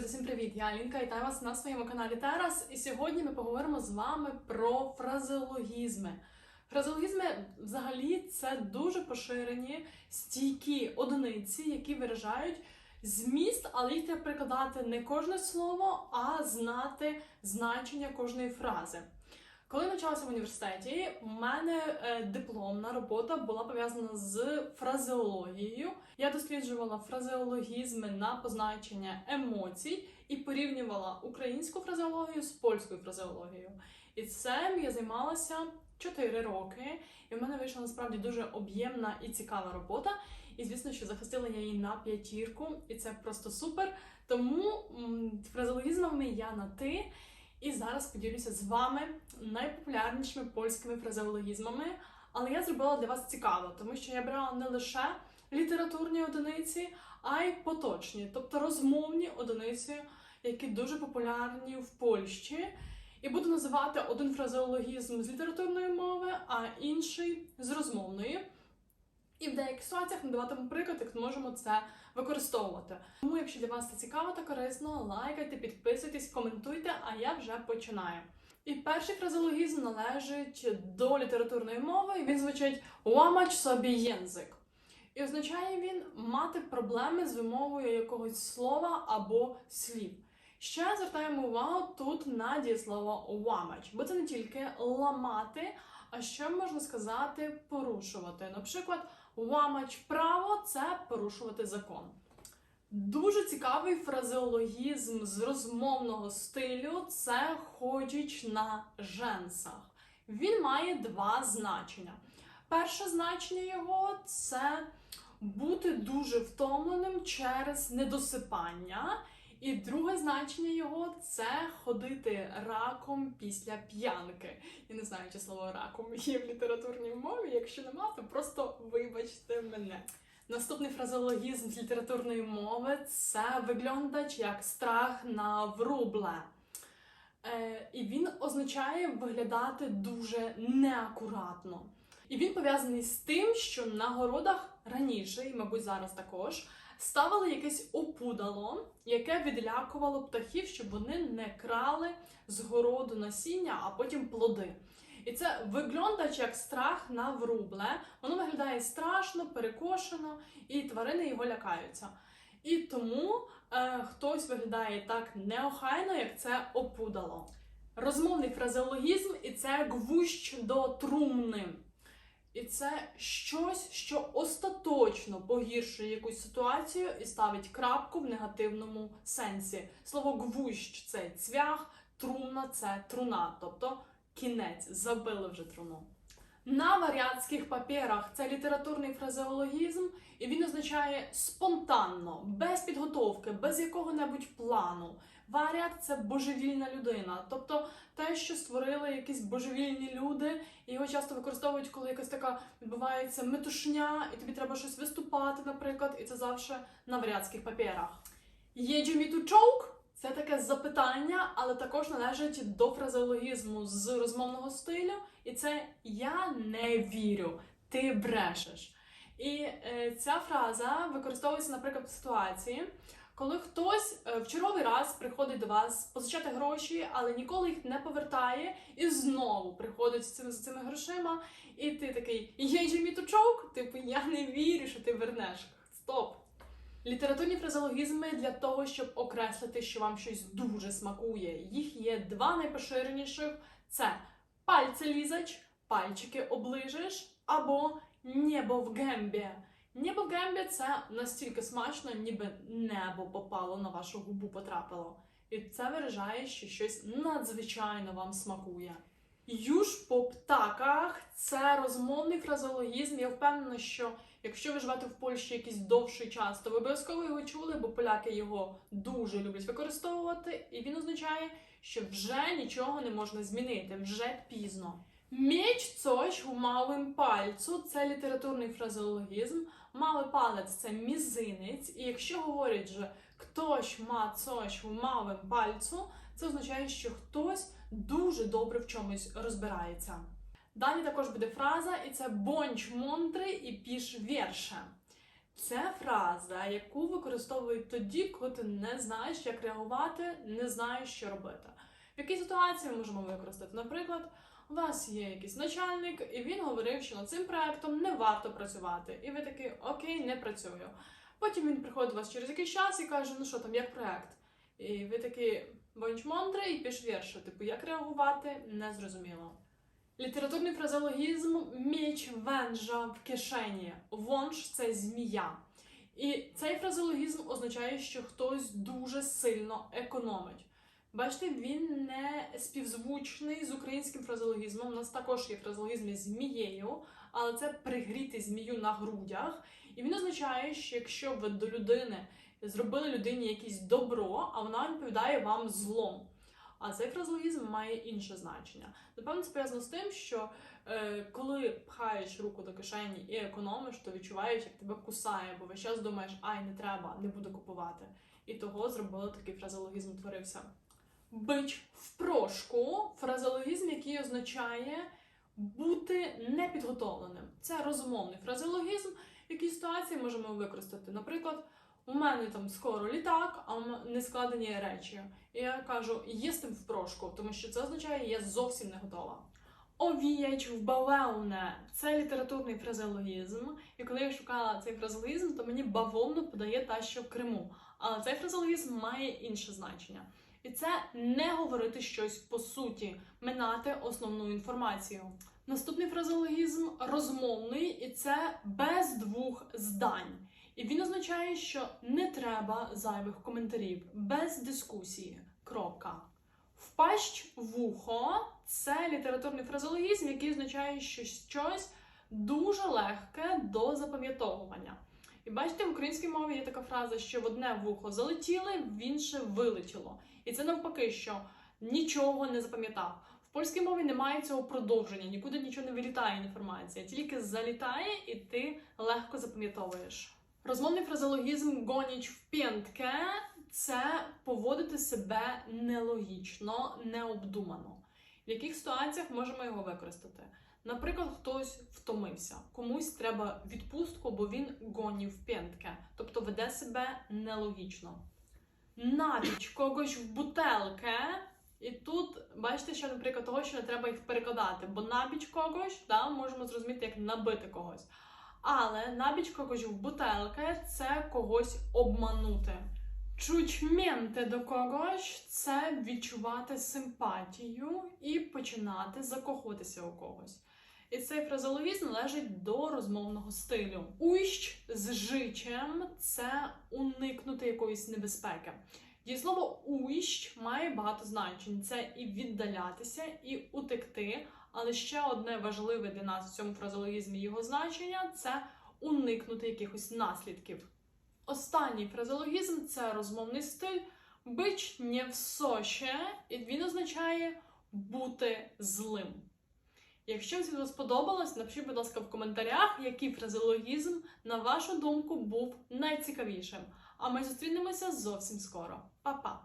Друзі, всім привіт! Я Алінка, вітаю вас на своєму каналі Терас. І сьогодні ми поговоримо з вами про фразеологізми. Фразеологізми взагалі це дуже поширені стійкі одиниці, які виражають зміст, але їх треба прикладати не кожне слово, а знати значення кожної фрази. Коли навчалася в університеті, у мене е, дипломна робота була пов'язана з фразеологією. Я досліджувала фразеологізми на позначення емоцій і порівнювала українську фразеологію з польською фразеологією. І цим я займалася 4 роки, і в мене вийшла насправді дуже об'ємна і цікава робота. І звісно, що захистила я її на п'ятірку, і це просто супер. Тому фразеологізмами я на ти. І зараз поділюся з вами найпопулярнішими польськими фразеологізмами. Але я зробила для вас цікаво, тому що я брала не лише літературні одиниці, а й поточні, тобто розмовні одиниці, які дуже популярні в Польщі. І буду називати один фразеологізм з літературної мови, а інший з розмовної. І в деяких ситуаціях надаватиму приклад, як можемо це використовувати. Тому, якщо для вас це цікаво та корисно, лайкайте, підписуйтесь, коментуйте, а я вже починаю. І перший фразеологізм належить до літературної мови, він звучить «ламач собі єнзик». І означає він мати проблеми з вимовою якогось слова або слів. Ще звертаємо увагу тут на дієслово «ламач», бо це не тільки ламати, а ще можна сказати порушувати. Наприклад, ламач право це порушувати закон. Дуже цікавий фразеологізм з розмовного стилю це ходіч на женсах. Він має два значення. Перше значення його це бути дуже втомленим через недосипання. І друге значення його це ходити раком після п'янки. Я не знаю, чи слово раком є в літературній мові. Якщо нема, то просто вибачте мене. Наступний фразеологізм з літературної мови це виглядач як страх на врубле. Е, і він означає виглядати дуже неакуратно. І він пов'язаний з тим, що на городах раніше, і, мабуть, зараз також, ставили якесь опудало, яке відлякувало птахів, щоб вони не крали з городу насіння, а потім плоди. І це виглядач як страх на врубле. Воно виглядає страшно, перекошено, і тварини його лякаються. І тому е, хтось виглядає так неохайно, як це опудало. Розмовний фразеологізм і це гвущ до трумни. І це щось, що остаточно погіршує якусь ситуацію і ставить крапку в негативному сенсі. Слово гвущ це цвях, трумна це труна, тобто кінець, забили вже труну. На варіатських папірах це літературний фразеологізм, і він означає спонтанно, без підготовки, без якого-небудь плану. Варіат це божевільна людина, тобто те, що створили якісь божевільні люди, і його часто використовують, коли якась така відбувається метушня, і тобі треба щось виступати, наприклад, і це завжди на варіатських папірах. Єджу мі ту чоук це таке запитання, але також належить до фразеологізму з розмовного стилю, і це я не вірю, ти брешеш. І е, ця фраза використовується, наприклад, в ситуації, коли хтось е, в черговий раз приходить до вас позичати гроші, але ніколи їх не повертає, і знову приходить з цими, з цими грошима, і ти такий «Єй же мі ту чоук?» типу я не вірю, що ти вернеш. Стоп! Літературні фразеологізми для того, щоб окреслити, що вам щось дуже смакує. Їх є два найпоширеніших: це пальцелізач, пальчики оближиш, або небо в гембі. Небо в гембі це настільки смачно, ніби небо попало на вашу губу, потрапило. І це виражає, що щось надзвичайно вам смакує. Юж по птаках це розмовний фразеологізм. Я впевнена, що якщо ви живете в Польщі якийсь довший час, то ви обов'язково його чули, бо поляки його дуже люблять використовувати, і він означає, що вже нічого не можна змінити, вже пізно. Міч coś у мałym пальцю це літературний фразеологізм. Малий палець це мізинець, і якщо говорять же хтось ма coś у мałym пальцю, це означає, що хтось дуже добре в чомусь розбирається. Далі також буде фраза, і це бонч монтри і піш вірше. Це фраза, яку використовують тоді, коли ти не знаєш, як реагувати, не знаєш, що робити. В якій ситуації ми можемо використати? Наприклад, у вас є якийсь начальник, і він говорив, що над цим проектом не варто працювати. І ви такі окей, не працюю. Потім він приходить до вас через якийсь час і каже: ну що там, як проект? І ви такі бонч мондре і піш віршу. Типу, як реагувати, не зрозуміло. Літературний фразеологізм меч венжа в кишені. Вонж це змія. І цей фразеологізм означає, що хтось дуже сильно економить. Бачите, він не співзвучний з українським фразеологізмом. У нас також є фразеологізм із змією, але це пригріти змію на грудях. І він означає, що якщо ви до людини зробили людині якесь добро, а вона відповідає вам злом. А цей фразеологізм має інше значення. Напевно, це пов'язано з тим, що е, коли пхаєш руку до кишені і економиш, то відчуваєш, як тебе кусає, бо весь час думаєш, ай, не треба, не буду купувати. І того зробили такий фразеологізм утворився. Бич в прошку фразеологізм, який означає бути непідготовленим. Це розумовний фразеологізм, в якій ситуації можемо використати. Наприклад, у мене там скоро літак, а не складені речі. І я кажу, їстим в прошку, тому що це означає, я зовсім не готова. Овіяч в бавовне це літературний фразеологізм. І коли я шукала цей фразеологізм, то мені бавовну подає та, що в Криму. Але цей фразеологізм має інше значення. І це не говорити щось по суті, минати основну інформацію. Наступний фразеологізм розмовний, і це без двох здань. І він означає, що не треба зайвих коментарів, без дискусії. Кропка. Впащ вухо це літературний фразеологізм, який означає, що щось дуже легке до запам'ятовування. І бачите, в українській мові є така фраза, що в одне вухо залетіли, в інше вилетіло. І це навпаки, що нічого не запам'ятав. В польській мові немає цього продовження, нікуди нічого не вилітає інформація, тільки залітає, і ти легко запам'ятовуєш. Розмовний фразеологізм гоніч в п'єнтке це поводити себе нелогічно, необдумано. В яких ситуаціях можемо його використати? Наприклад, хтось втомився, комусь треба відпустку, бо він гонів п'єнтке, тобто веде себе нелогічно. Навіть когось в бутелке, і тут бачите, що, наприклад, того, що не треба їх перекладати, бо набіч когось да, можемо зрозуміти, як набити когось. Але набіч когось в бутелке це когось обманути. Чучменти до когось це відчувати симпатію і починати закохуватися у когось. І цей фразеологізм належить до розмовного стилю. Уйщ з жичем це уникнути якоїсь небезпеки. Дієслово уйщ має багато значень: це і віддалятися, і утекти. Але ще одне важливе для нас в цьому фразеологізмі його значення це уникнути якихось наслідків. Останній фразеологізм це розмовний стиль бич не в соще, і він означає бути злим. Якщо вам сподобалось, напишіть, будь ласка, в коментарях, який фразеологізм, на вашу думку, був найцікавішим. А ми зустрінемося зовсім скоро. Па-па!